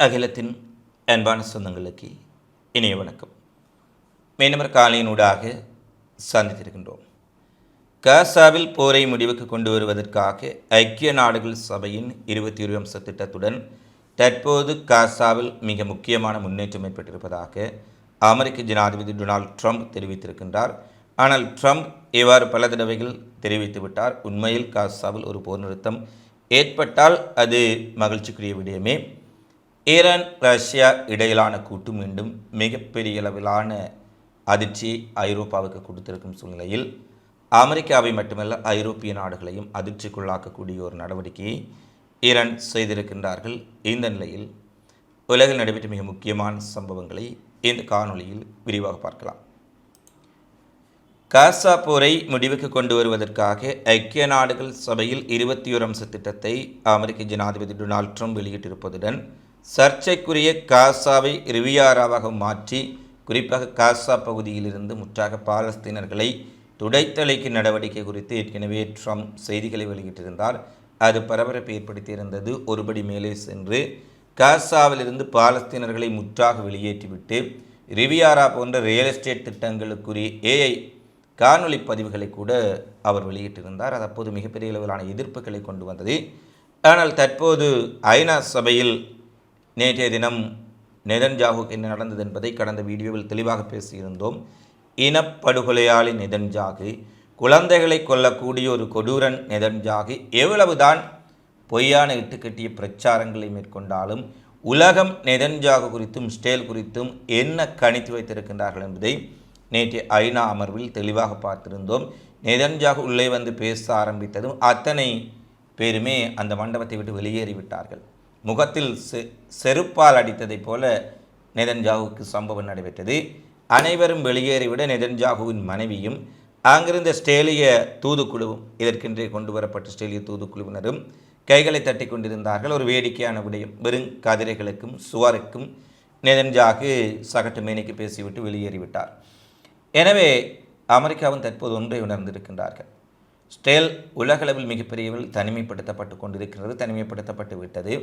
அகிலத்தின் அன்பான சொந்தங்களுக்கு இனிய வணக்கம். மீனவர் காலையினூடாக சந்தித்திருக்கின்றோம். காசாவில் போரை முடிவுக்கு கொண்டு வருவதற்காக ஐக்கிய நாடுகள் சபையின் இருபத்தி ஒரு அம்ச திட்டத்துடன் தற்போது காசாவில் மிக முக்கியமான முன்னேற்றம் ஏற்பட்டிருப்பதாக அமெரிக்க ஜனாதிபதி டொனால்ட் ட்ரம்ப் தெரிவித்திருக்கின்றார். ஆனால் ட்ரம்ப் இவ்வாறு பல தடவைகள் தெரிவித்துவிட்டார் உண்மையில் காசாவில் ஒரு போர் நிறுத்தம் ஏற்பட்டால் அது மகிழ்ச்சிக்குரிய விடயமே. ஈரான் ரஷ்யா இடையிலான கூட்டு மீண்டும் மிகப்பெரிய அளவிலான அதிர்ச்சியை ஐரோப்பாவுக்கு கொடுத்திருக்கும் சூழ்நிலையில் அமெரிக்காவை மட்டுமல்ல ஐரோப்பிய நாடுகளையும் அதிர்ச்சிக்குள்ளாக்கக்கூடிய ஒரு நடவடிக்கையை ஈரான் செய்திருக்கின்றார்கள். இந்த நிலையில் உலகில் நடைபெற்ற மிக முக்கியமான சம்பவங்களை இந்த காணொளியில் விரிவாக பார்க்கலாம். காசா போரை முடிவுக்கு கொண்டு வருவதற்காக ஐக்கிய நாடுகள் சபையில் இருபத்தி ஒரு அம்ச திட்டத்தை அமெரிக்க ஜனாதிபதி டொனால்ட் ட்ரம்ப் வெளியிட்டிருப்பதுடன் சர்ச்சைக்குரிய காசாவை ரிவியாராவாக மாற்றி குறிப்பாக காசா பகுதியிலிருந்து முற்றாக பாலஸ்தீனர்களை துடைத்தலைக்கு நடவடிக்கை குறித்து ஏற்கனவே ட்ரம்ப் செய்திகளை வெளியிட்டிருந்தார். அது பரபரப்பை ஏற்படுத்தியிருந்தது. ஒருபடி மேலே சென்று காசாவிலிருந்து பாலஸ்தீனர்களை முற்றாக வெளியேற்றிவிட்டு ரிவியாரா போன்ற ரியல் எஸ்டேட் திட்டங்களுக்குரிய ஏஐ காணொளி பதிவுகளை கூட அவர் வெளியிட்டிருந்தார். அது அப்போது மிகப்பெரிய அளவிலான எதிர்ப்புகளை கொண்டு வந்தது. ஆனால் தற்போது ஐநா சபையில் நேற்றைய தினம் நெதன்ஜாகுக்கு என்ன நடந்தது என்பதை கடந்த வீடியோவில் தெளிவாக பேசியிருந்தோம். இனப்படுகொலையாளி நெதன்ஜாகு குழந்தைகளை கொல்லக்கூடிய ஒரு கொடூரன் நெதன்ஜாகு எவ்வளவுதான் பொய்யான இட்டுக்கட்டிய பிரச்சாரங்களை மேற்கொண்டாலும் உலகம் நெதன்ஜாகு குறித்தும் ஸ்டேல் குறித்தும் என்ன கணித்து வைத்திருக்கின்றார்கள் என்பதை நேற்று ஐநா அமர்வில் தெளிவாக பார்த்திருந்தோம். நெதன்ஜாகு உள்ளே வந்து பேச ஆரம்பித்ததும் அத்தனை பேருமே அந்த மண்டபத்தை விட்டு வெளியேறிவிட்டார்கள். முகத்தில் செ செருப்பால் அடித்ததைப் போல நெதன்ஜாகுவுக்கு சம்பவம் நடைபெற்றது. அனைவரும் வெளியேறிவிட நெதன்ஜாகுவின் மனைவியும் அங்கிருந்த ஸ்டேலிய தூதுக்குழுவும் இதற்கென்றே கொண்டு வரப்பட்ட ஸ்டேலிய தூதுக்குழுவினரும் கைகளை தட்டி கொண்டிருந்தார்கள். ஒரு வேடிக்கையான விடயம். வெறும் கதிரைகளுக்கும் சுவருக்கும் நெதன்ஜாகு சகட்டு மேனிக்கு பேசிவிட்டு வெளியேறிவிட்டார். எனவே அமெரிக்காவும் தற்போது ஒன்றை உணர்ந்திருக்கின்றார்கள். ஸ்டேல் உலகளவில் மிகப்பெரியவில் தனிமைப்படுத்தப்பட்டு கொண்டிருக்கிறது தனிமைப்படுத்தப்பட்டு விட்டது.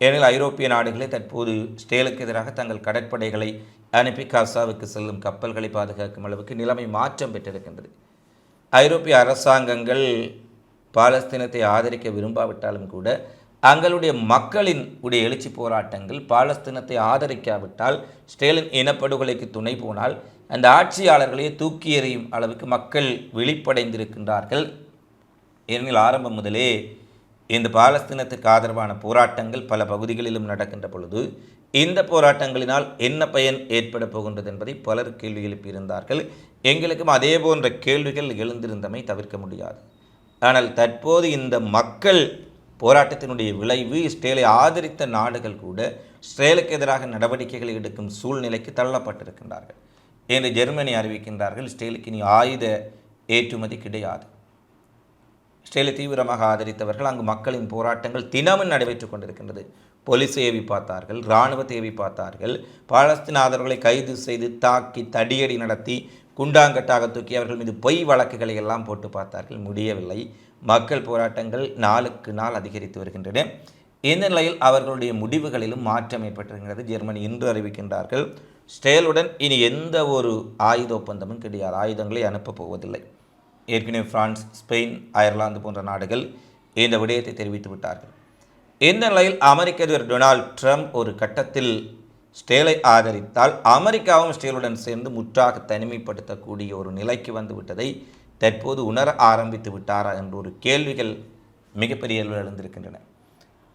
ஏனெனில் ஐரோப்பிய நாடுகளே தற்போது ஸ்டேலுக்கு எதிராக தங்கள் கடற்படைகளை அனுப்பி காசாவுக்கு செல்லும் கப்பல்களை பாதுகாக்கும் அளவுக்கு நிலைமை மாற்றம் பெற்றிருக்கின்றது. ஐரோப்பிய அரசாங்கங்கள் பாலஸ்தீனத்தை ஆதரிக்க விரும்பாவிட்டாலும் கூட அங்களுடைய மக்களின் உடைய எழுச்சி போராட்டங்கள் பாலஸ்தீனத்தை ஆதரிக்காவிட்டால் ஸ்டேலின் இனப்படுகொலைக்கு துணை போனால் அந்த ஆட்சியாளர்களையே தூக்கி எறியும் அளவுக்கு மக்கள் வெளிப்படைந்திருக்கின்றார்கள் ஏனெனில் ஆரம்பம் முதலே இந்த பாலஸ்தீனத்துக்கு ஆதரவான போராட்டங்கள் பல பகுதிகளிலும் நடக்கின்ற பொழுது இந்த போராட்டங்களினால் என்ன பயன் ஏற்பட போகின்றது என்பதை பலர் கேள்வி எழுப்பியிருந்தார்கள். எங்களுக்கும் அதே போன்ற கேள்விகள் எழுந்திருந்தமை தவிர்க்க முடியாது. ஆனால் தற்போது இந்த மக்கள் போராட்டத்தினுடைய விளைவு இஸ்ரேலை ஆதரித்த நாடுகள் கூட இஸ்ரேலுக்கு எதிராக நடவடிக்கைகளை எடுக்கும் சூழ்நிலைக்கு தள்ளப்பட்டிருக்கின்றார்கள். என்று ஜெர்மனி அறிவிக்கின்றார்கள் இஸ்ரேலுக்கு இனி ஆயுத ஏற்றுமதி கிடையாது. இஸ்ரேலை தீவிரமாக ஆதரித்தவர்கள் அங்கு மக்களின் போராட்டங்கள் தினமும் நடைபெற்றுக் கொண்டிருக்கின்றது. போலீஸ் ஏவி பார்த்தார்கள் இராணுவ தேவி பார்த்தார்கள் பாலஸ்தீன் ஆதரவுகளை கைது செய்து தாக்கி தடியடி நடத்தி குண்டாங்கட்டாக தூக்கி அவர்கள் மீது பொய் வழக்குகளை எல்லாம் போட்டு பார்த்தார்கள். முடியவில்லை. மக்கள் போராட்டங்கள் நாளுக்கு நாள் அதிகரித்து வருகின்றன. இந்த நிலையில் அவர்களுடைய முடிவுகளிலும் மாற்றம் ஏற்பட்டிருக்கிறது. ஜெர்மனி இன்று அறிவிக்கின்றார்கள் ஸ்டேலுடன் இனி எந்த ஒரு ஆயுத ஒப்பந்தமும் கிடையாது. ஆயுதங்களை அனுப்பப் போவதில்லை. ஏற்கனவே பிரான்ஸ் ஸ்பெயின் அயர்லாந்து போன்ற நாடுகள் இந்த விடயத்தை தெரிவித்து விட்டார்கள். இந்த நிலையில் அமெரிக்க அதிபர் டொனால்ட் ட்ரம்ப் ஒரு கட்டத்தில் ஸ்டேலை ஆதரித்தால் அமெரிக்காவும் ஸ்டேலுடன் சேர்ந்து முற்றாக தனிமைப்படுத்தக்கூடிய ஒரு நிலைக்கு வந்துவிட்டதை தற்போது உணர ஆரம்பித்து விட்டாரா என்ற ஒரு கேள்விகள் மிகப்பெரிய அளவில் எழுந்திருக்கின்றன.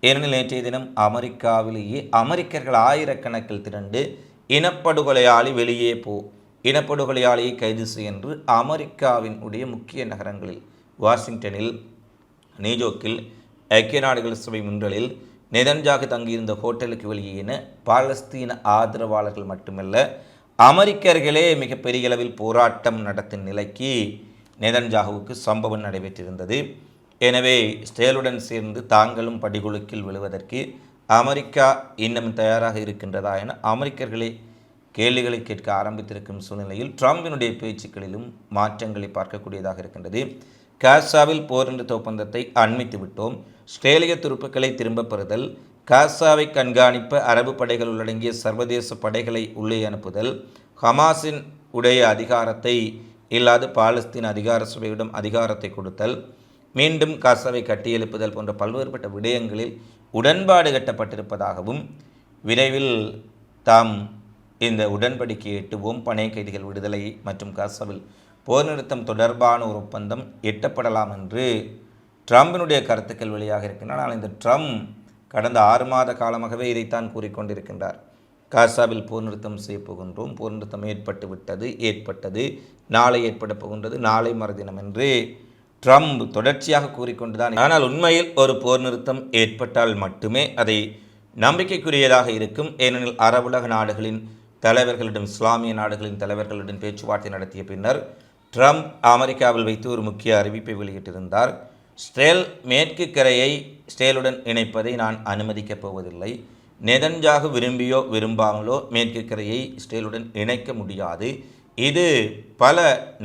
ஏனெனில் நேற்றைய தினம் அமெரிக்காவிலேயே அமெரிக்கர்கள் ஆயிரக்கணக்கில் திரண்டு இனப்படுகொலையாளி வெளியே போ இனப்படுகொலையாளியை கைது செய்ய என்று அமெரிக்காவின் உடைய முக்கிய நகரங்களில் வாஷிங்டனில் நியூயோர்க்கில் ஐக்கிய நாடுகள் சபை முன்றலில் நெதன்ஜாகு தங்கியிருந்த ஹோட்டலுக்கு வெளியேன பாலஸ்தீன ஆதரவாளர்கள் மட்டுமல்ல அமெரிக்கர்களே மிகப்பெரிய அளவில் போராட்டம் நடத்தும் நிலைக்கு நெதன்ஜாகுவுக்கு சம்பவம் நடைபெற்றிருந்தது. எனவே ஸ்டேலுடன் சேர்ந்து தாங்களும் படிகுலுக்கில் விழுவதற்கு அமெரிக்கா இன்னும் தயாராக இருக்கின்றதா என அமெரிக்கர்களே கேள்விகளை கேட்க ஆரம்பித்திருக்கும் சூழ்நிலையில் ட்ரம்பினுடைய பேச்சுக்களிலும் மாற்றங்களை பார்க்கக்கூடியதாக இருக்கின்றது. காசாவில் போர் நிறுத்த ஒப்பந்தத்தை அண்மித்து விட்டோம். ஸ்ட்ரேலிய துருப்புக்களை திரும்பப் பெறுதல் காசாவை கண்காணிப்ப அரபு படைகள் உள்ளடங்கிய சர்வதேச படைகளை உள்ளே அனுப்புதல் ஹமாஸின் உடைய அதிகாரத்தை இல்லாது பாலஸ்தீன் அதிகார சபையிடம் அதிகாரத்தை கொடுத்தல் மீண்டும் காசாவை கட்டியெழுப்புதல் போன்ற பல்வேறுபட்ட விடயங்களில் உடன்பாடு கட்டப்பட்டிருப்பதாகவும் விரைவில் தாம் இந்த உடன்படிக்கையை எட்டுவோம் பணைய கைதிகள் விடுதலை மற்றும் காசாவில் போர் நிறுத்தம் தொடர்பான ஒரு ஒப்பந்தம் எட்டப்படலாம் என்று ட்ரம்பினுடைய கருத்துக்கள் வெளியாக இருக்கின்றன. ஆனால் இந்த ட்ரம்ப் கடந்த ஆறு மாத காலமாகவே இதைத்தான் கூறிக்கொண்டிருக்கின்றார். காசாவில் போர் நிறுத்தம் செய்ய போகின்றோம். போர் நிறுத்தம் ஏற்பட்டு விட்டது ஏற்பட்டது நாளை ஏற்பட போகின்றது நாளை மறுதினம் என்று ட்ரம்ப் தொடர்ச்சியாக கூறிக்கொண்டுதான் ஆனால் உண்மையில் ஒரு போர் நிறுத்தம் ஏற்பட்டால் மட்டுமே அதை நம்பிக்கைக்குரியதாக இருக்கும். ஏனெனில் அரபுலக நாடுகளின் தலைவர்களிடம் இஸ்லாமிய நாடுகளின் தலைவர்களிடம் பேச்சுவார்த்தை நடத்திய பின்னர் ட்ரம்ப் அமெரிக்காவில் வைத்து ஒரு முக்கிய அறிவிப்பை வெளியிட்டிருந்தார். ஸ்டேல் மேற்கு கரையை ஸ்டேலுடன் இணைப்பதை நான் அனுமதிக்கப் போவதில்லை. நெதஞ்சாக விரும்பியோ விரும்பாமலோ மேற்கு கரையை ஸ்டேலுடன் இணைக்க முடியாது. இது பல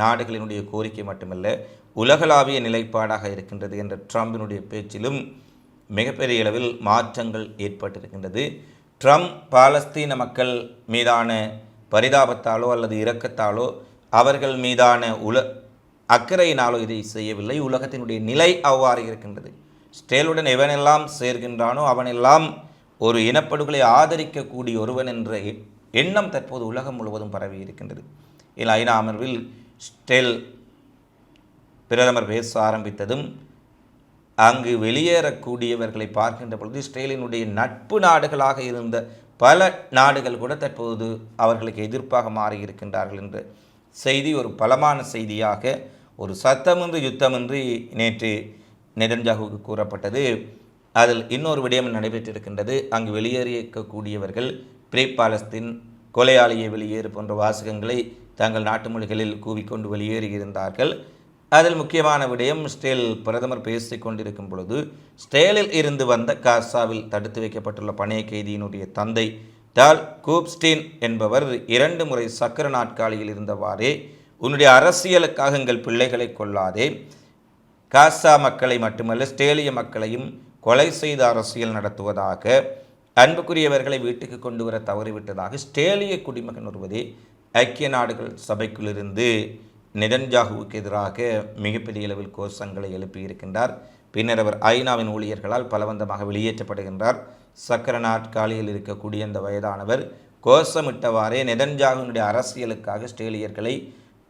நாடுகளினுடைய கோரிக்கை மட்டுமல்ல உலகளாவிய நிலைப்பாடாக இருக்கின்றது என்ற ட்ரம்பினுடைய பேச்சிலும் மிகப்பெரிய அளவில் மாற்றங்கள் ஏற்பட்டிருக்கின்றது. ட்ரம்ப் பாலஸ்தீன மக்கள் மீதான பரிதாபத்தாலோ அல்லது இரக்கத்தாலோ அவர்கள் மீதான உல அக்கறையினாலோ இதை செய்யவில்லை. உலகத்தினுடைய நிலை அவ்வாறு இருக்கின்றது. ஸ்டேலுடன் எவனெல்லாம் சேர்கின்றானோ அவனெல்லாம் ஒரு இனப்படுகொலை ஆதரிக்கக்கூடிய ஒருவன் என்ற எண்ணம் தற்போது உலகம் முழுவதும் பரவி இருக்கின்றது. இதில் ஐநா அமர்வில் ஸ்டேல் பிரதமர் பேச ஆரம்பித்ததும் அங்கு வெளியேறக்கூடியவர்களை பார்க்கின்ற பொழுது இஸ்ரேலினுடைய நட்பு நாடுகளாக இருந்த பல நாடுகள் கூட தற்போது அவர்களுக்கு எதிர்ப்பாக மாறியிருக்கின்றார்கள் என்று செய்தி ஒரு பலமான செய்தியாக ஒரு சத்தமின்றி யுத்தமின்றி நேற்று நெதன்ஜாகுவுக்கு கூறப்பட்டது. அதில் இன்னொரு விடயம் நடைபெற்றிருக்கின்றது. அங்கு வெளியேறியிருக்கக்கூடியவர்கள் பிரே பாலஸ்தீன் கொலையாளியை வெளியேறு போன்ற வாசகங்களை தங்கள் நாட்டு மொழிகளில் கூவிக்கொண்டு வெளியேறியிருந்தார்கள். அதில் முக்கியமான விடயம் ஸ்டேல் பிரதமர் பேசிக் கொண்டிருக்கும் பொழுது ஸ்டேலில் இருந்து வந்த காசாவில் தடுத்து வைக்கப்பட்டுள்ள பணைய கைதியினுடைய தந்தை டால் கூப்ஸ்டீன் என்பவர் இரண்டு முறை சக்கர நாட்காலியில் இருந்தவாறே உன்னுடைய அரசியலுக்காக எங்கள் பிள்ளைகளை கொள்ளாதே காசா மக்களை மட்டுமல்ல ஸ்டேலிய மக்களையும் கொலை செய்த அரசியல் நடத்துவதாக அன்புக்குரியவர்களை வீட்டுக்கு கொண்டு வர தவறிவிட்டதாக ஸ்டேலிய குடிமகன் ஒருவரே ஐக்கிய நாடுகள் சபைக்குள்ளிருந்து நிதன்ஜாகுவுக்கு எதிராக மிகப்பெரிய அளவில் கோஷங்களை எழுப்பியிருக்கின்றார் பின்னர் அவர் ஐநாவின் ஊழியர்களால் பலவந்தமாக வெளியேற்றப்படுகின்றார். சக்கர நாட்காலியில் இருக்கக்கூடிய இந்த வயதானவர் கோஷமிட்டவாறே நெதன்ஜாகுவினுடைய அரசியலுக்காக ஸ்ட்ரேலியர்களை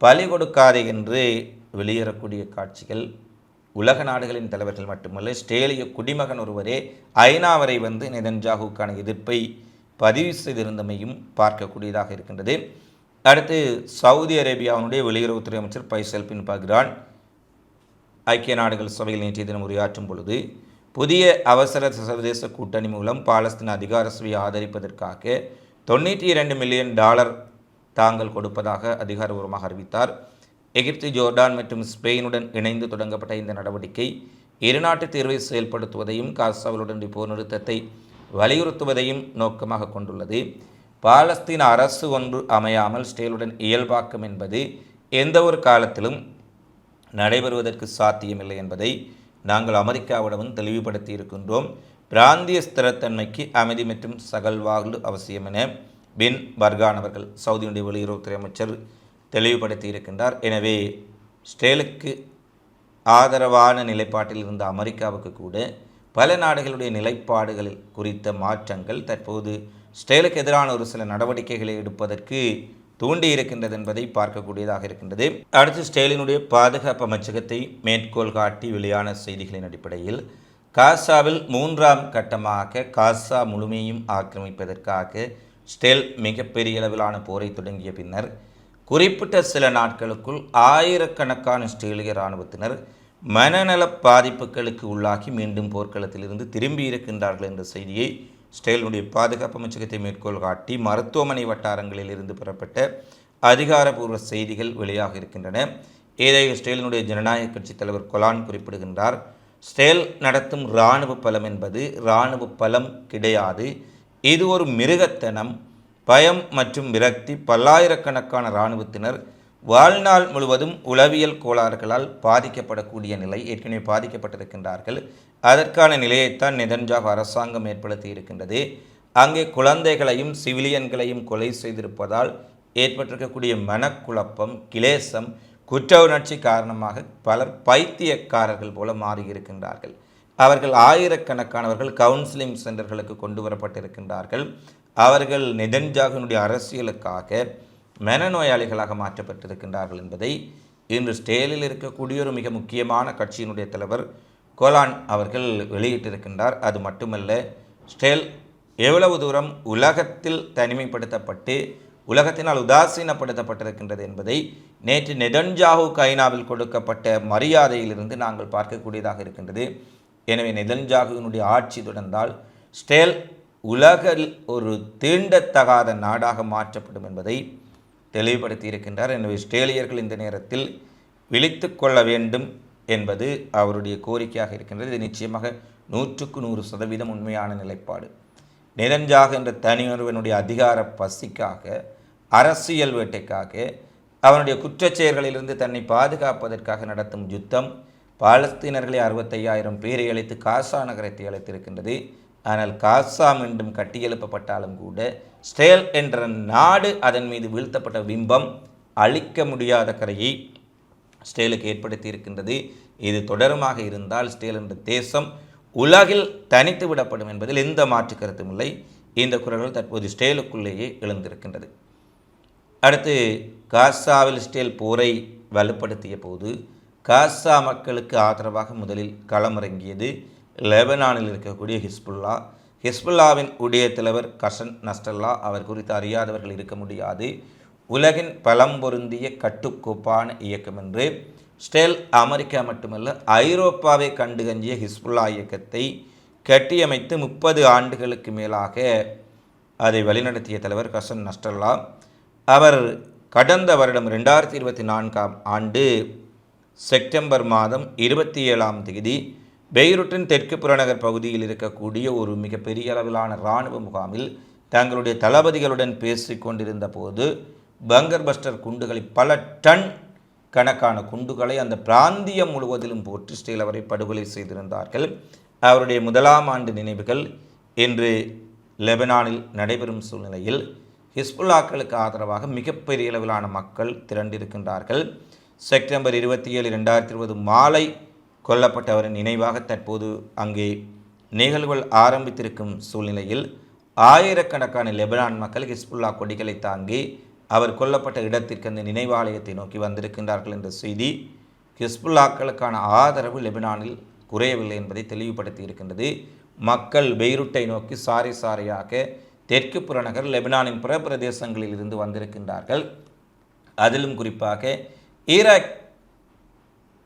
பலி கொடுக்காதே என்று வெளியேறக்கூடிய காட்சிகள் உலக நாடுகளின் தலைவர்கள் மட்டுமல்ல ஸ்டேலிய குடிமகன் ஒருவரே ஐநா வரை வந்து நெதன்ஜாகுக்கான எதிர்ப்பை பதிவு செய்திருந்தமையும் பார்க்கக்கூடியதாக இருக்கின்றது. அடுத்து சவுதி அரேபியாவினுடைய வெளியுறவுத்துறை அமைச்சர் பைசல் பின் ஐக்கிய நாடுகள் சபையில் நேற்றைய தினம் உரையாற்றும் பொழுது புதிய அவசர சர்வதேச கூட்டணி மூலம் பாலஸ்தீன் அதிகார சபையை ஆதரிப்பதற்காக தொண்ணூற்றி இரண்டு மில்லியன் டாலர் தாங்கள் கொடுப்பதாக அதிகாரபூர்வமாக அறிவித்தார். எகிப்து ஜோர்டான் மற்றும் ஸ்பெயினுடன் இணைந்து தொடங்கப்பட்ட இந்த நடவடிக்கை இருநாட்டு தீர்வை செயல்படுத்துவதையும் காசாவுடன் போர் நிறுத்தத்தை வலியுறுத்துவதையும் நோக்கமாக கொண்டுள்ளது. பாலஸ்தீன அரசு ஒன்று அமையாமல் ஸ்டேலுடன் இயல்பாக்கம் என்பது எந்த ஒரு காலத்திலும் நடைபெறுவதற்கு சாத்தியமில்லை என்பதை நாங்கள் அமெரிக்காவிடமும் தெளிவுபடுத்தி இருக்கின்றோம். பிராந்திய ஸ்திரத்தன்மைக்கு அமைதி மற்றும் சகல்வாழ்வு அவசியம் என பின் பர்கான் அவர்கள் சவுதியினுடைய வெளியுறவுத்துறை அமைச்சர் தெளிவுபடுத்தி இருக்கின்றார். எனவே ஸ்டேலுக்கு ஆதரவான நிலைப்பாட்டில் இருந்த அமெரிக்காவுக்கு கூட பல நாடுகளுடைய நிலைப்பாடுகள் குறித்த மாற்றங்கள் தற்போது ஸ்டேலுக்கு எதிரான ஒரு சில நடவடிக்கைகளை எடுப்பதற்கு தூண்டி இருக்கின்றது என்பதை பார்க்கக்கூடியதாக இருக்கின்றது. அடுத்து ஸ்டேலினுடைய பாதுகாப்பு அமைச்சகத்தை மேற்கோள் காட்டி வெளியான செய்திகளின் அடிப்படையில் காசாவில் மூன்றாம் கட்டமாக காசா முழுமையும் ஆக்கிரமிப்பதற்காக ஸ்டெல் மிகப்பெரிய அளவிலான போரை தொடங்கிய பின்னர் குறிப்பிட்ட சில நாட்களுக்குள் ஆயிரக்கணக்கான ஸ்டேலிய இராணுவத்தினர் மனநல பாதிப்புகளுக்கு உள்ளாகி மீண்டும் போர்க்களத்திலிருந்து திரும்பி இருக்கின்றார்கள் என்ற செய்தியை ஸ்டேலினுடைய பாதுகாப்பு அமைச்சகத்தை மேற்கோள் காட்டி மருத்துவமனை வட்டாரங்களில் இருந்து பெறப்பட்ட அதிகாரபூர்வ செய்திகள் வெளியாக இருக்கின்றன. இதை ஸ்டேலினுடைய ஜனநாயக கட்சி தலைவர் கொலான் குறிப்பிடுகின்றார் ஸ்டேல் நடத்தும் இராணுவ பலம் என்பது இராணுவ பலம் கிடையாது. இது ஒரு மிருகத்தனம் பயம் மற்றும் விரக்தி பல்லாயிரக்கணக்கான இராணுவத்தினர் வாழ்நாள் முழுவதும் உளவியல் கோளாறுகளால் பாதிக்கப்படக்கூடிய நிலை ஏற்கனவே பாதிக்கப்பட்டிருக்கின்றார்கள். அதற்கான நிலையைத்தான் நெதன்ஜாக் அரசாங்கம் ஏற்படுத்தி இருக்கின்றது. அங்கே குழந்தைகளையும் சிவிலியன்களையும் கொலை செய்திருப்பதால் ஏற்பட்டிருக்கக்கூடிய மனக்குழப்பம் கிளேசம் குற்ற உணர்ச்சி காரணமாக பலர் பைத்தியக்காரர்கள் போல மாறியிருக்கின்றார்கள். அவர்கள் ஆயிரக்கணக்கானவர்கள் கவுன்சிலிங் சென்டர்களுக்கு கொண்டு வரப்பட்டிருக்கின்றார்கள். அவர்கள் நெதன்ஜாகினுடைய அரசியலுக்காக மனநோயாளிகளாக மாற்றப்பட்டிருக்கின்றார்கள் என்பதை இன்று ஸ்டேலில் இருக்கக்கூடிய ஒரு மிக முக்கியமான கட்சியினுடைய தலைவர் கோலான் அவர்கள் வெளியிட்டிருக்கின்றார். அது மட்டுமல்ல ஸ்டேல் எவ்வளவு தூரம் உலகத்தில் தனிமைப்படுத்தப்பட்டு உலகத்தினால் உதாசீனப்படுத்தப்பட்டிருக்கின்றது என்பதை நேற்று நெதன்ஜாகு கைனாவில் கொடுக்கப்பட்ட மரியாதையிலிருந்து நாங்கள் பார்க்கக்கூடியதாக இருக்கின்றது. எனவே நெதன்ஜாகுவினுடைய ஆட்சி தொடர்ந்தால் ஸ்டேல் உலகில் ஒரு தீண்டத்தகாத நாடாக மாற்றப்படும் என்பதை தெளிவுபடுத்தி இருக்கின்றார் எனவே ஸ்டேலியர்கள் இந்த நேரத்தில் விழித்து கொள்ள வேண்டும் என்பது அவருடைய கோரிக்கையாக இருக்கின்றது. இது நிச்சயமாக நூற்றுக்கு நூறு சதவீதம் உண்மையான நிலைப்பாடு. நிரஞ்சாக என்ற தனியொருவனுடைய அதிகார பசிக்காக அரசியல் வேட்டைக்காக அவனுடைய குற்றச்செயல்களிலிருந்து தன்னை பாதுகாப்பதற்காக நடத்தும் யுத்தம் பாலஸ்தீனர்களை அறுபத்தையாயிரம் பேரை அழைத்து காசா நகரத்தை அழைத்திருக்கின்றது. ஆனால் காசா மீண்டும் கட்டியெழுப்பப்பட்டாலும் கூட ஸ்டேல் என்ற நாடு அதன் மீது வீழ்த்தப்பட்ட பிம்பம் அழிக்க முடியாத கரையை ஸ்டேலுக்கு ஏற்படுத்தி இருக்கின்றது இது தொடருமாக இருந்தால் ஸ்டேல் என்ற தேசம் உலகில் தனித்து விடப்படும் என்பதில் எந்த மாற்று கருத்தும் இல்லை. இந்த குரல்கள் தற்போது ஸ்டேலுக்குள்ளேயே எழுந்திருக்கின்றது. அடுத்து காசாவில் ஸ்டேல் போரை வலுப்படுத்திய போது காசா மக்களுக்கு ஆதரவாக முதலில் களமிறங்கியது லெபனானில் இருக்கக்கூடிய ஹிஸ்புல்லா. ஹிஸ்புல்லாவின் உடைய தலைவர் கசன் நஸ்டல்லா அவர் குறித்து அறியாதவர்கள் இருக்க முடியாது. உலகின் பலம் பொருந்திய கட்டுக்கோப்பான இயக்கம் என்று. ஸ்டெல் அமெரிக்கா மட்டுமல்ல ஐரோப்பாவை கண்டு கஞ்சிய ஹிஸ்புல்லா இயக்கத்தை கட்டியமைத்து முப்பது ஆண்டுகளுக்கு மேலாக அதை வழிநடத்திய தலைவர் கசன் நஸ்டல்லா. அவர் கடந்த வருடம் ரெண்டாயிரத்தி இருபத்தி நான்காம் ஆண்டு செப்டம்பர் மாதம் இருபத்தி ஏழாம் தேதி பெய்ருட்டின் தெற்கு புறநகர் பகுதியில் இருக்கக்கூடிய ஒரு மிகப்பெரிய அளவிலான இராணுவ முகாமில் தங்களுடைய தளபதிகளுடன் பேசி கொண்டிருந்த போது பங்கர் பஸ்டர் குண்டுகளை பல டன் கணக்கான குண்டுகளை அந்த பிராந்தியம் முழுவதிலும் போட்டு ஸ்டீல் அவரை படுகொலை செய்திருந்தார்கள். அவருடைய முதலாம் ஆண்டு நினைவுகள் இன்று லெபனானில் நடைபெறும் சூழ்நிலையில் ஹிஸ்புல்லாக்களுக்கு ஆதரவாக மிகப்பெரிய அளவிலான மக்கள் திரண்டிருக்கின்றார்கள். செப்டம்பர் இருபத்தி ஏழு ரெண்டாயிரத்தி இருபது மாலை கொல்லப்பட்டவரின் நினைவாக தற்போது அங்கே நிகழ்வுகள் ஆரம்பித்திருக்கும் சூழ்நிலையில் ஆயிரக்கணக்கான லெபனான் மக்கள் ஹிஸ்புல்லா கொடிகளை தாங்கி அவர் கொல்லப்பட்ட இடத்திற்கு அந்த நினைவாலயத்தை நோக்கி வந்திருக்கின்றார்கள் என்ற செய்தி ஹிஸ்புல்லாக்களுக்கான ஆதரவு லெபனானில் குறையவில்லை என்பதை தெளிவுபடுத்தி இருக்கின்றது. மக்கள் பெய்ரூட்டை நோக்கி சாரி சாரியாக தெற்கு புறநகர் லெபனானின் பிற பிரதேசங்களில் இருந்து வந்திருக்கின்றார்கள். அதிலும் குறிப்பாக ஈராக்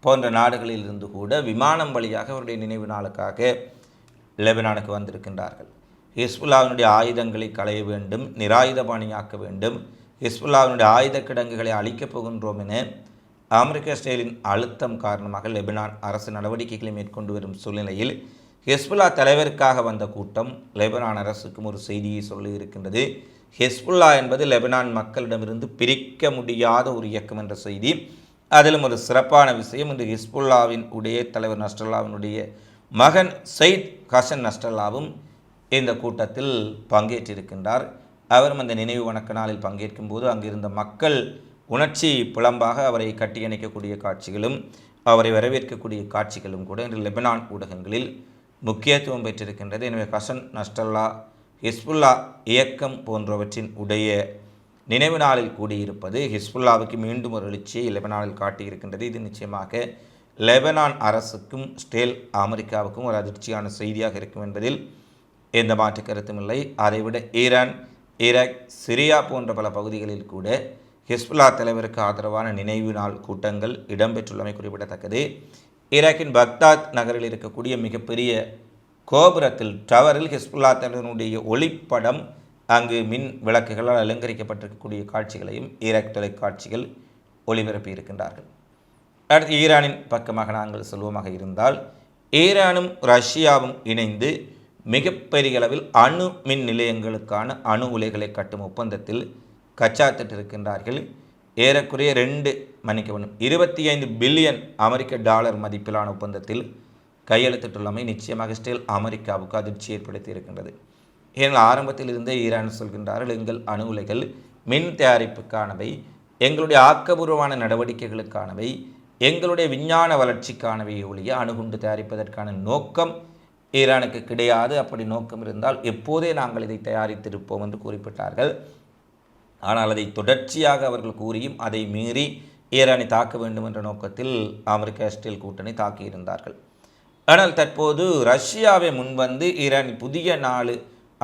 போன்ற நாடுகளில் இருந்து கூட விமானம் வழியாக அவருடைய நினைவு நாளுக்காக லெபனானுக்கு வந்திருக்கின்றார்கள். ஹிஸ்புல்லாவினுடைய ஆயுதங்களை களைய வேண்டும் நிராயுதபாணியாக்க வேண்டும் ஹிஸ்புல்லாவினுடைய ஆயுத கிடங்குகளை அழிக்கப் போகின்றோம் என அமெரிக்க ஸ்டைலின் அழுத்தம் காரணமாக லெபனான் அரசு நடவடிக்கைகளை மேற்கொண்டு வரும் சூழ்நிலையில் ஹெஸ்புல்லா தலைவருக்காக வந்த கூட்டம் லெபனான் அரசுக்கும் ஒரு செய்தியை சொல்லி இருக்கின்றது. ஹெஸ்புல்லா என்பது லெபனான் மக்களிடமிருந்து பிரிக்க முடியாத ஒரு இயக்கம் என்ற செய்தி. அதிலும் ஒரு சிறப்பான விஷயம் இன்று ஹிஸ்புல்லாவின் உடைய தலைவர் நஸ்டல்லாவினுடைய மகன் சயித் ஹசன் நஸ்டல்லாவும் இந்த கூட்டத்தில் பங்கேற்றிருக்கின்றார். அவரும் அந்த நினைவு வணக்க நாளில் பங்கேற்கும் போது அங்கிருந்த மக்கள் உணர்ச்சி புலம்பாக அவரை கட்டியணைக்கக்கூடிய காட்சிகளும் அவரை வரவேற்கக்கூடிய காட்சிகளும் கூட இன்று லெபனான் ஊடகங்களில் முக்கியத்துவம் பெற்றிருக்கின்றது. எனவே ஹசன் நஸ்டல்லா ஹிஸ்புல்லா இயக்கம் போன்றவற்றின் உடைய நினைவு நாளில் கூடியிருப்பது ஹிஸ்புல்லாவுக்கு மீண்டும் ஒரு எழுச்சியை லெபனானில் காட்டியிருக்கின்றது. இது நிச்சயமாக லெபனான் அரசுக்கும் ஸ்டேல் அமெரிக்காவுக்கும் ஒரு அதிர்ச்சியான செய்தியாக இருக்கும் என்பதில் எந்த மாற்று கருத்தும் இல்லை. அதைவிட ஈரான் ஈராக் சிரியா போன்ற பல பகுதிகளில் கூட ஹிஸ்புல்லா தலைவருக்கு ஆதரவான நினைவு நாள் கூட்டங்கள் இடம்பெற்றுள்ளமை குறிப்பிடத்தக்கது. ஈராக்கின் பக்தாத் நகரில் இருக்கக்கூடிய மிகப்பெரிய கோபுரத்தில் டவரில் ஹிஸ்புல்லா தலைவனுடைய ஒளிப்படம் அங்கு மின் விளக்குகளால் அலங்கரிக்கப்பட்டிருக்கக்கூடிய காட்சிகளையும் ஈராக் தொலைக்காட்சிகள் ஒளிபரப்பி இருக்கின்றார்கள் அடுத்து ஈரானின் பக்கமாக நாங்கள் சொல்வோமாக இருந்தால் ஈரானும் ரஷ்யாவும் இணைந்து மிகப்பெரிய அளவில் அணு மின் நிலையங்களுக்கான அணு உலைகளை கட்டும் ஒப்பந்தத்தில் கச்சாத்திட்டிருக்கின்றார்கள். ஏறக்குறைய ரெண்டு மன்னிக்கவும் இருபத்தி ஐந்து பில்லியன் அமெரிக்க டாலர் மதிப்பிலான ஒப்பந்தத்தில் கையெழுத்திட்டுள்ளமை நிச்சயமாக ஸ்டில் அமெரிக்காவுக்கு அதிர்ச்சி ஏற்படுத்தி இருக்கின்றது ஏனால் ஆரம்பத்தில் இருந்தே ஈரான் சொல்கின்றார்கள் எங்கள் அணு உலைகள் மின் தயாரிப்புக்கானவை எங்களுடைய ஆக்கபூர்வமான நடவடிக்கைகளுக்கானவை எங்களுடைய விஞ்ஞான வளர்ச்சிக்கானவை ஒழிய அணுகுண்டு தயாரிப்பதற்கான நோக்கம் ஈரானுக்கு கிடையாது. அப்படி நோக்கம் இருந்தால் எப்போதே நாங்கள் இதை தயாரித்திருப்போம் என்று குறிப்பிட்டார்கள். ஆனால் அதை தொடர்ச்சியாக அவர்கள் கூறியும் அதை மீறி ஈரானை தாக்க வேண்டும் என்ற நோக்கத்தில் அமெரிக்க இஸ்ரேல் கூட்டணி தாக்கியிருந்தார்கள். ஆனால் தற்போது ரஷ்யாவை முன்வந்து ஈரான் புதிய நாலு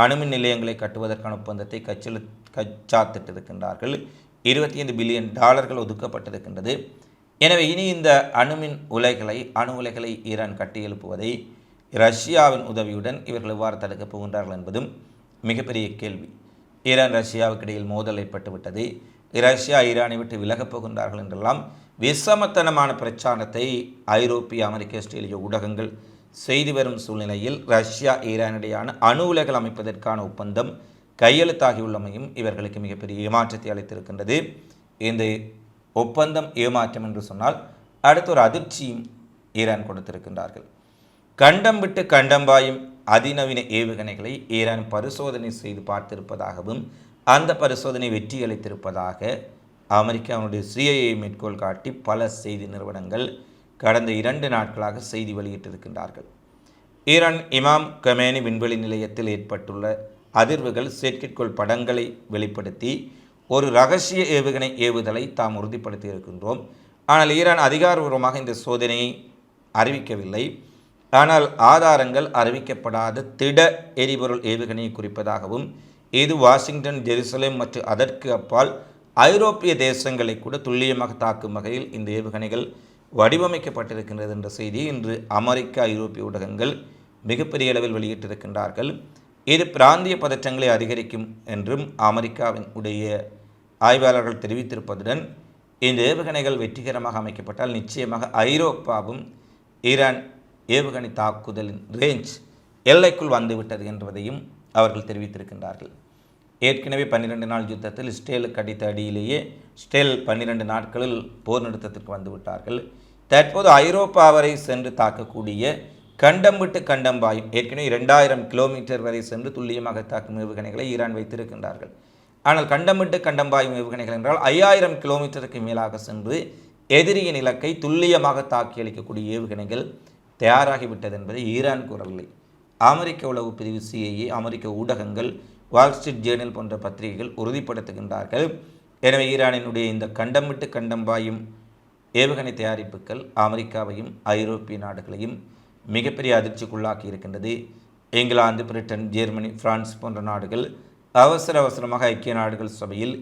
அணுமின் நிலையங்களை கட்டுவதற்கான ஒப்பந்தத்தை கச்சில் கச்சாத்திட்டிருக்கின்றார்கள். இருபத்தி ஐந்து பில்லியன் டாலர்கள் ஒதுக்கப்பட்டிருக்கின்றது. எனவே இனி இந்த அணுமின் உலைகளை அணு உலைகளை ஈரான் கட்டியெழுப்புவதை ரஷ்யாவின் உதவியுடன் இவர்கள் எவ்வாறு தடுக்கப் போகின்றார்கள் என்பதும் மிகப்பெரிய கேள்வி. ஈரான் ரஷ்யாவுக்கு இடையில் மோதல் ஏற்பட்டுவிட்டது. ரஷ்யா ஈரானை விட்டு விலகப் போகின்றார்கள் என்றெல்லாம் விசமத்தனமான பிரச்சாரத்தை ஐரோப்பிய அமெரிக்க ஆஸ்திரேலிய ஊடகங்கள் செய்து வரும் சூழ்நிலையில் ரஷ்யா ஈரானிடையான அணு உலைகள் அமைப்பதற்கான ஒப்பந்தம் கையெழுத்தாகியுள்ளமையும் இவர்களுக்கு மிகப்பெரிய ஏமாற்றத்தை அளித்திருக்கின்றது. இந்த ஒப்பந்தம் ஏமாற்றம் என்று சொன்னால் அடுத்த ஒரு அதிர்ச்சியும் ஈரான் கொடுத்திருக்கின்றார்கள். கண்டம் விட்டு கண்டம் பாயும் அதிநவீன ஏவுகணைகளை ஈரான் பரிசோதனை செய்து பார்த்திருப்பதாகவும் அந்த பரிசோதனை வெற்றி அளித்திருப்பதாக அமெரிக்காவுடைய சிஐஏ மேற்கோள் காட்டி பல செய்தி நிறுவனங்கள் கடந்த இரண்டு நாட்களாக செய்தி வெளியிட்டிருக்கின்றார்கள். ஈரான் இமாம் கமேனி விண்வெளி நிலையத்தில் ஏற்பட்டுள்ள அதிர்வுகள் செயற்கைக்கோள் படங்களை வெளிப்படுத்தி ஒரு ரகசிய ஏவுகணை ஏவுதலை தாம் உறுதிப்படுத்தி இருக்கின்றோம் ஆனால் ஈரான் அதிகாரபூர்வமாக இந்த சோதனையை அறிவிக்கவில்லை. ஆனால் ஆதாரங்கள் அறிவிக்கப்படாத திட எரிபொருள் ஏவுகணையை குறிப்பதாகவும் இது வாஷிங்டன் ஜெருசலேம் மற்றும் அதற்கு அப்பால் ஐரோப்பிய தேசங்களை கூட துல்லியமாக தாக்கும் வகையில் இந்த ஏவுகணைகள் வடிவமைக்கப்பட்டிருக்கின்றது என்ற செய்தி இன்று அமெரிக்கா ஐரோப்பிய ஊடகங்கள் மிகப்பெரிய அளவில் வெளியிட்டிருக்கின்றார்கள். இது பிராந்திய பதற்றங்களை அதிகரிக்கும் என்றும் அமெரிக்காவின் உடைய ஆய்வாளர்கள் தெரிவித்திருப்பதுடன் இந்த ஏவுகணைகள் வெற்றிகரமாக அமைக்கப்பட்டால் நிச்சயமாக ஐரோப்பாவும் ஈரான் ஏவுகணை தாக்குதலின் ரேஞ்ச் எல்லைக்குள் வந்துவிட்டது என்பதையும் அவர்கள் தெரிவித்திருக்கின்றார்கள். ஏற்கனவே பன்னிரெண்டு நாள் யுத்தத்தில் ஸ்டேலுக்கு அடித்த அடியிலேயே ஸ்டேல் பன்னிரெண்டு நாட்களில் போர் நிறுத்தத்திற்கு வந்துவிட்டார்கள் தற்போது ஐரோப்பா வரை சென்று தாக்கக்கூடிய கண்டம் விட்டு கண்டம் பாயும் ஏற்கனவே இரண்டாயிரம் கிலோமீட்டர் வரை சென்று துல்லியமாக தாக்கும் ஏவுகணைகளை ஈரான் வைத்திருக்கின்றார்கள். ஆனால் கண்டம் விட்டு கண்டம் பாயும் ஏவுகணைகள் என்றால் ஐயாயிரம் கிலோமீட்டருக்கு மேலாக சென்று எதிரியின் இலக்கை துல்லியமாக தாக்கி அளிக்கக்கூடிய ஏவுகணைகள் தயாராகிவிட்டது என்பதை ஈரான் கூறவில்லை. அமெரிக்க உளவு பிரிவு சிஐஏ அமெரிக்க ஊடகங்கள் வால் ஸ்ட்ரீட் ஜேர்னல் போன்ற பத்திரிகைகள் உறுதிப்படுத்துகின்றார்கள். எனவே ஈரானினுடைய இந்த கண்டம் விட்டு கண்டம் பாயும் ஏவுகணை தயாரிப்புகள் அமெரிக்காவையும் ஐரோப்பிய நாடுகளையும் மிகப்பெரிய அதிர்ச்சிக்குள்ளாக்கி இருக்கின்றது. இங்கிலாந்து பிரிட்டன் ஜெர்மனி பிரான்ஸ் போன்ற நாடுகள் அவசர அவசரமாக ஐக்கிய நாடுகள் சபையில்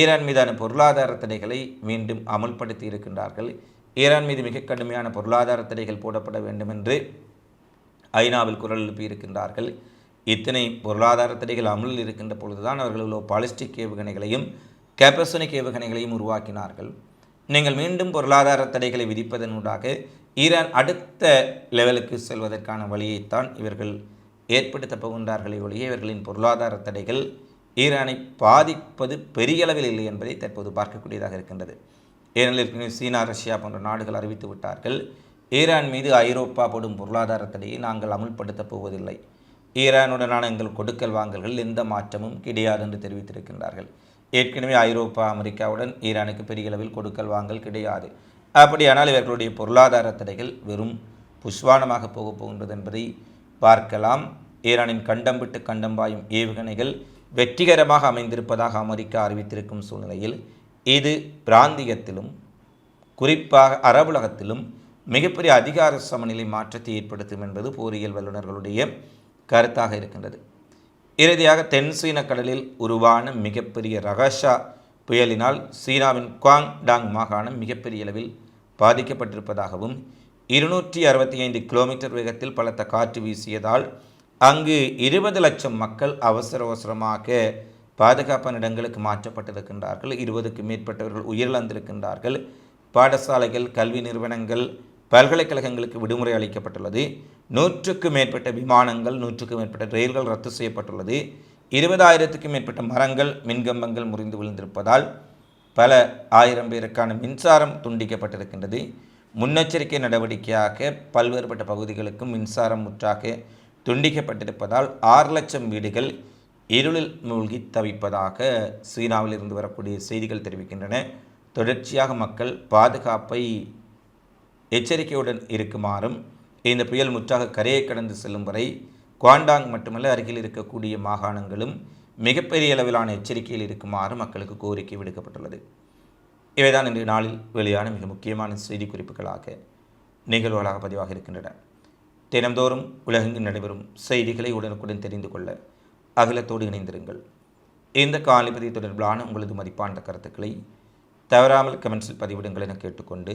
ஈரான் மீதான பொருளாதார தடைகளை மீண்டும் அமல்படுத்தி இருக்கின்றார்கள். ஈரான் மீது மிக கடுமையான பொருளாதார தடைகள் போடப்பட வேண்டும் என்று ஐநாவில் குரல் எழுப்பியிருக்கின்றார்கள். இத்தனை பொருளாதார தடைகள் அமலில் இருக்கின்ற பொழுதுதான் அவர்கள் இவ்வளோ பாலிஸ்டிக் ஏவுகணைகளையும் கேப்பசனிக் ஏவுகணைகளையும் உருவாக்கினார்கள். நீங்கள் மீண்டும் பொருளாதார தடைகளை விதிப்பதனூடாக ஈரான் அடுத்த லெவலுக்கு செல்வதற்கான வழியைத்தான் இவர்கள் ஏற்படுத்தப் போகின்றார்களே ஒழிய இவர்களின் பொருளாதார தடைகள் ஈரானை பாதிப்பது பெரிய அளவில் இல்லை என்பதை தற்போது பார்க்கக்கூடியதாக இருக்கின்றது. ஏனெனில் சீனா ரஷ்யா போன்ற நாடுகள் அறிவித்து விட்டார்கள் ஈரான் மீது ஐரோப்பா போடும் பொருளாதார தடையை நாங்கள் அமுல்படுத்தப் போவதில்லை. ஈரானுடனான எங்கள் கொடுக்கல் வாங்கல்கள் எந்த மாற்றமும் கிடையாது என்று தெரிவித்திருக்கின்றார்கள். ஏற்கனவே ஐரோப்பா அமெரிக்காவுடன் ஈரானுக்கு பெரிய அளவில் கொடுக்கல் வாங்கல் கிடையாது. அப்படியானால் இவர்களுடைய பொருளாதார தடைகள் வெறும் புஷ்வானமாக போகப் போகின்றது என்பதை பார்க்கலாம். ஈரானின் கண்டம் விட்டு கண்டம் பாயும் ஏவுகணைகள் வெற்றிகரமாக அமைந்திருப்பதாக அமெரிக்கா அறிவித்திருக்கும் சூழ்நிலையில் இது பிராந்தியத்திலும் குறிப்பாக அரபுலகத்திலும் மிகப்பெரிய அதிகார சமநிலை மாற்றத்தை ஏற்படுத்தும் என்பது போரியல் வல்லுநர்களுடைய கருத்தாக இருக்கின்றது. இறுதியாக தென் சீன கடலில் உருவான மிகப்பெரிய ரகஷா புயலினால் சீனாவின் குவாங் டாங் மாகாணம் மிகப்பெரிய அளவில் பாதிக்கப்பட்டிருப்பதாகவும் இருநூற்றி அறுபத்தி ஐந்து கிலோமீட்டர் வேகத்தில் பலத்த காற்று வீசியதால் அங்கு இருபது லட்சம் மக்கள் அவசர அவசரமாக பாதுகாப்பான இடங்களுக்கு மாற்றப்பட்டிருக்கின்றார்கள். இருபதுக்கு மேற்பட்டவர்கள் உயிரிழந்திருக்கின்றார்கள். பாடசாலைகள் கல்வி நிறுவனங்கள் பல்கலைக்கழகங்களுக்கு விடுமுறை அளிக்கப்பட்டுள்ளது. நூற்றுக்கும் மேற்பட்ட விமானங்கள் நூற்றுக்கும் மேற்பட்ட ரயில்கள் ரத்து செய்யப்பட்டுள்ளது. இருபதாயிரத்துக்கும் மேற்பட்ட மரங்கள் மின்கம்பங்கள் முறிந்து விழுந்திருப்பதால் பல ஆயிரம் பேருக்கான மின்சாரம் துண்டிக்கப்பட்டிருக்கின்றது. முன்னெச்சரிக்கை நடவடிக்கையாக பல்வேறுபட்ட பகுதிகளுக்கும் மின்சாரம் முற்றாக துண்டிக்கப்பட்டிருப்பதால் ஆறு லட்சம் வீடுகள் இருளில் மூழ்கி தவிப்பதாக சீனாவில் இருந்து வரக்கூடிய செய்திகள் தெரிவிக்கின்றன. தொடர்ச்சியாக மக்கள் பாதுகாப்பை எச்சரிக்கையுடன் இருக்குமாறும் இந்த புயல் முற்றாக கரையை கடந்து செல்லும் வரை குவாண்டாங் மட்டுமல்ல அருகில் இருக்கக்கூடிய மாகாணங்களும் மிகப்பெரிய அளவிலான எச்சரிக்கையில் இருக்குமாறு மக்களுக்கு கோரிக்கை விடுக்கப்பட்டுள்ளது. இவைதான் இன்று நாளில் வெளியான மிக முக்கியமான செய்தி குறிப்புகளாக நிகழ்வுகளாக பதிவாக இருக்கின்றன. தினந்தோறும் உலகெங்கு நடைபெறும் செய்திகளை உடனுக்குடன் தெரிந்து கொள்ள அகிலத்தோடு இணைந்திருங்கள். இந்த காலிபதி தொடர்பிலான உங்களது மதிப்பான கருத்துக்களை தவறாமல் கமெண்ட்ஸில் பதிவிடுங்கள் என கேட்டுக்கொண்டு